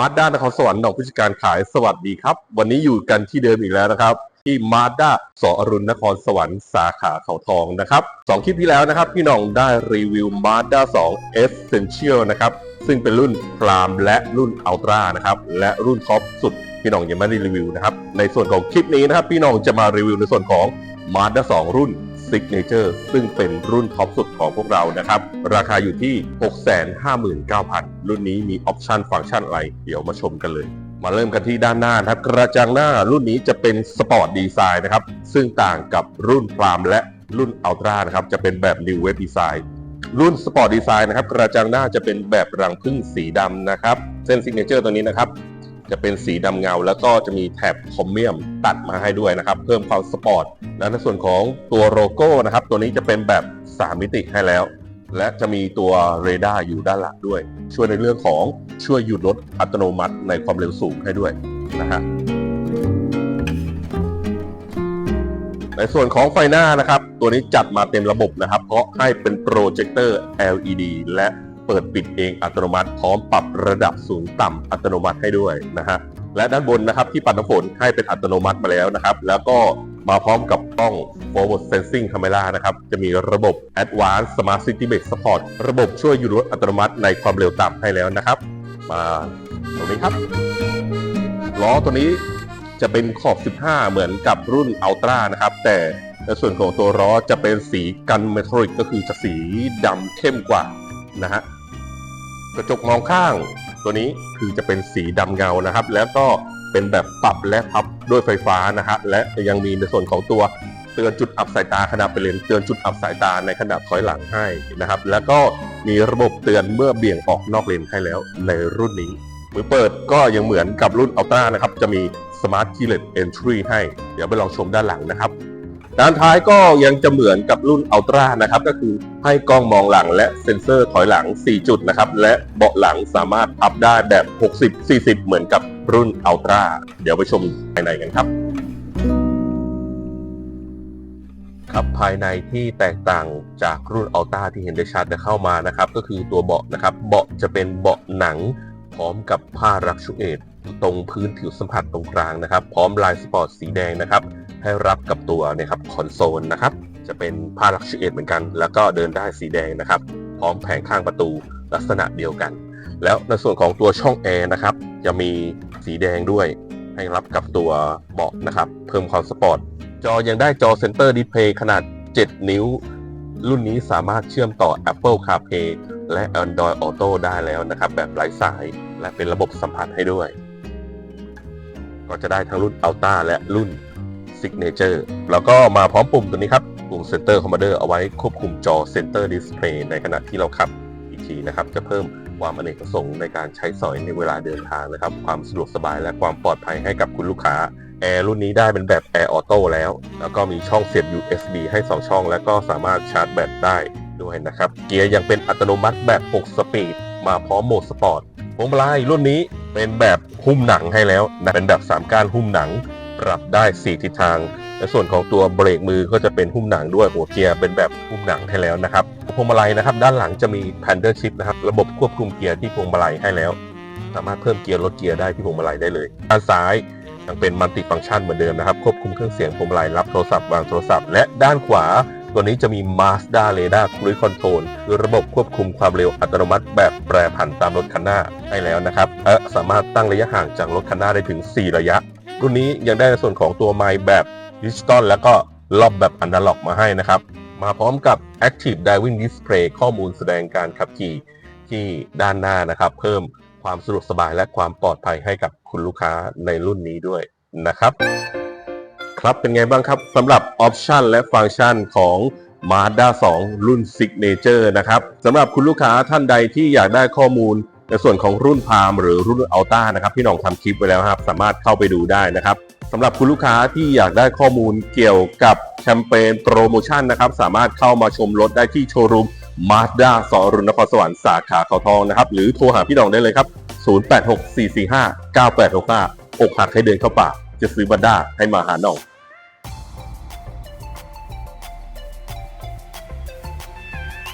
มาด้านครสวรรค์หนองผู้จัดการขายสวัสดีครับ วันนี้อยู่กันที่เดิมอีกแล้วนะครับ ที่มาด้าสอรุณนครสวรรค์สาขาเขาทองนะครับสองคลิปที่แล้วนะครับ พี่น้องได้รีวิวมาด้า2 Essential นะครับซึ่งเป็นรุ่นพรามและรุ่นอัลตร้านะครับและรุ่นท็อปสุดพี่น้องยังไม่ได้รีวิวนะครับในส่วนของคลิปนี้นะครับพี่น้องจะมารีวิวในส่วนของมาด้า2รุ่น Signature ซึ่งเป็นรุ่นท็อปสุดของพวกเรานะครับ ราคาอยู่ที่ 659,000 รุ่นนี้มีออปชันฟังก์ชันอะไร เดี๋ยวมาชมกันเลย มาเริ่มกันที่ด้านหน้านะครับ กระจังหน้ารุ่นนี้จะเป็นสปอร์ตดีไซน์นะครับ ซึ่งต่างกับรุ่นพรามและรุ่นอัลตร้านะครับ จะเป็นแบบ New Wave Design รุ่นสปอร์ตดีไซน์นะครับ กระจังหน้าจะเป็นแบบรังผึ้งสีดำนะครับ เส้นซิกเนเจอร์ตัวนี้นะครับ จะเป็นสีดำเงา แล้วก็จะมีแถบคอมเมียมตัดมาให้ด้วยนะครับ เพิ่มความสปอร์ตและในส่วนของตัวโลโก้นะครับ ตัวนี้จะเป็นแบบ 3 มิติให้แล้ว และจะมีตัวเรดาร์อยู่ด้านหลังด้วย ช่วยในเรื่องของช่วยหยุดรถอัตโนมัติในความเร็วสูงให้ด้วยนะฮะในส่วนของไฟหน้านะครับ ตัวนี้จัดมาเต็มระบบนะครับ เพราะให้เป็นโปรเจคเตอร์ LED และ เปิดปิดเองอัตโนมัติ พร้อมปรับระดับสูงต่ำอัตโนมัติให้ด้วยนะฮะและด้านบนนะครับที่ปัดน้ำฝนให้เป็นอัตโนมัติมาแล้วนะครับ แล้วก็มาพร้อมกับกล้อง forward sensing camera นะครับ จะมีระบบ advanced smart city brake support ระบบช่วยหยุดรถอัตโนมัติในความเร็วต่ำให้แล้วนะครับ มาตรงนี้ครับล้อตัวนี้จะเป็นขอบ 15 เหมือนกับรุ่น Ultra นะครับ แต่ในส่วนของตัวล้อจะเป็นสีกันเมทัลลิกก็คือจะสีดำเข้มกว่านะฮะ กระจกมองข้าง ตัวนี้คือจะเป็นสีดำเงานะครับ แล้วก็เป็นแบบปรับและพับด้วยไฟฟ้านะฮะและยังมีในส่วนของตัวเตือนจุดอับสายตาขณะไปเลนเตือนจุดอับสายตาในขณะถอยหลังให้นะครับ แล้วก็มีระบบเตือนเมื่อเบี่ยงออกนอกเลนให้แล้วในรุ่นนี้ มือเปิดก็ยังเหมือนกับรุ่นอัลตร้านะครับ จะมี Smart Keyless Entry ให้ เดี๋ยวไปลองชมด้านหลังนะครับ ด้านท้ายก็ยังจะเหมือนกับรุ่นอัลตร้านะครับก็คือให้กล้องมองหลังและเซ็นเซอร์ถอยหลัง 4 จุดนะครับและเบาะหลังสามารถพับได้แบบ 60 40 เหมือนกับรุ่นอัลตร้าเดี๋ยวไปชมภายในกันครับครับภายในที่แตกต่างจากรุ่นอัลต้าที่เห็นได้ชัดจะเข้ามานะครับ ก็คือตัวเบาะนะครับ เบาะจะเป็นเบาะหนังพร้อมกับผ้ารักชูเอต ตรงพื้นผิวสัมผัสตรงกลางนะครับ พร้อมลายสปอร์ตสีแดงนะครับ ให้รับกับตัวนะครับคอนโซลนะครับ จะเป็นผ้าลักชูเอตเหมือนกัน แล้วก็เดินได้สีแดงนะครับ พร้อมแผงข้างประตูลักษณะเดียวกัน แล้วในส่วนของตัวช่องแอร์นะครับ จะมีสีแดงด้วย ให้รับกับตัวเบาะนะครับ เพิ่มความสปอร์ต จอยังได้จอเซนเตอร์ดิสเพย์ขนาด 7 นิ้ว รุ่นนี้สามารถเชื่อมต่อ Apple CarPlay และ Android Auto ได้แล้วนะครับ แบบไร้สาย และเป็นระบบสัมผัสให้ด้วย ก็จะได้ทั้งรุ่น Ultra และรุ่น Signature แล้วก็มาพร้อมปุ่มตัวนี้ครับ ปุ่ม Center Commander เอาไว้ควบคุมจอ Center Display ในขณะที่เราขับอีกทีนะครับ จะเพิ่มความอเนกประสงค์ในการใช้สอยในเวลาเดินทางนะครับ ความสะดวกสบายและความปลอดภัยให้กับคุณลูกค้าแอร์รุ่นนี้ได้เป็นแบบแอร์ออโต้แล้ว แล้วก็มีช่องเสียบ USB ให้ 2 ช่อง แล้วก็สามารถชาร์จแบตได้ด้วยนะครับ เกียร์ยังเป็นอัตโนมัติแบบ 6 สปีด มาพร้อมโหมดสปอร์ต วงมาลัยรุ่นนี้เป็นแบบหุ้มหนังให้แล้วนะเป็นแบบ3ก้านหุ้มหนังปรับได้ 4 ทิศทาง และส่วนของตัวเบรกมือก็จะเป็นหุ้มหนังด้วยหัวเกียร์เป็นแบบหุ้มหนังให้แล้วนะครับพวงมาลัยนะครับด้านหลังจะมี Pander Shift นะครับระบบควบคุมเกียร์ที่พวงมาลัยให้แล้ว สามารถเพิ่มเกียร์ลดเกียร์ได้ที่พวงมาลัยได้เลยด้านซ้ายยังเป็นมัลติฟังก์ชันเหมือนเดิมนะครับควบคุมเครื่องเสียงพวงมาลัยรับโทรศัพท์วางโทรศัพท์ และด้านขวา ตัวนี้จะมี Mazda Radar Cruise Control คือระบบควบคุมความเร็วอัตโนมัติแบบแปรผันตามรถคันหน้าให้แล้วนะครับและสามารถตั้งระยะห่างจากรถคันหน้าได้ถึง 4 ระยะ รุ่นนี้ยังได้ในส่วนของตัวไมค์แบบดิจิตอลแล้วก็รอบแบบอนาล็อกมาให้นะครับ มาพร้อมกับ Active Driving Display ข้อมูลแสดงการขับขี่ที่ด้านหน้านะครับ เพิ่มความสะดวกสบายและความปลอดภัยให้กับคุณลูกค้าในรุ่นนี้ด้วยนะครับ ครับเป็นไงบ้างครับสำหรับออปชันและฟังก์ชันของ Mazda 2 รุ่น Signature นะครับสำหรับคุณลูกค้าท่านใดที่อยากได้ข้อมูล ในส่วนของรุ่นพามหรือรุ่นอัลต้านะครับพี่น้องทำคลิปไว้แล้วครับ สามารถเข้าไปดูได้นะครับสำหรับคุณลูกค้าที่อยากได้ข้อมูลเกี่ยวกับแคมเปญโปรโมชั่นนะครับสามารถเข้ามาชมรถได้ที่โชว์รูม Mazda สอรุณนครสวรรค์สาขาเขาทองนะครับหรือโทรหาพี่น้องได้เลยครับ 0864459865อกหักให้เดินเข้าป่าจะซื้อบันด้าให้มาหาหน้อง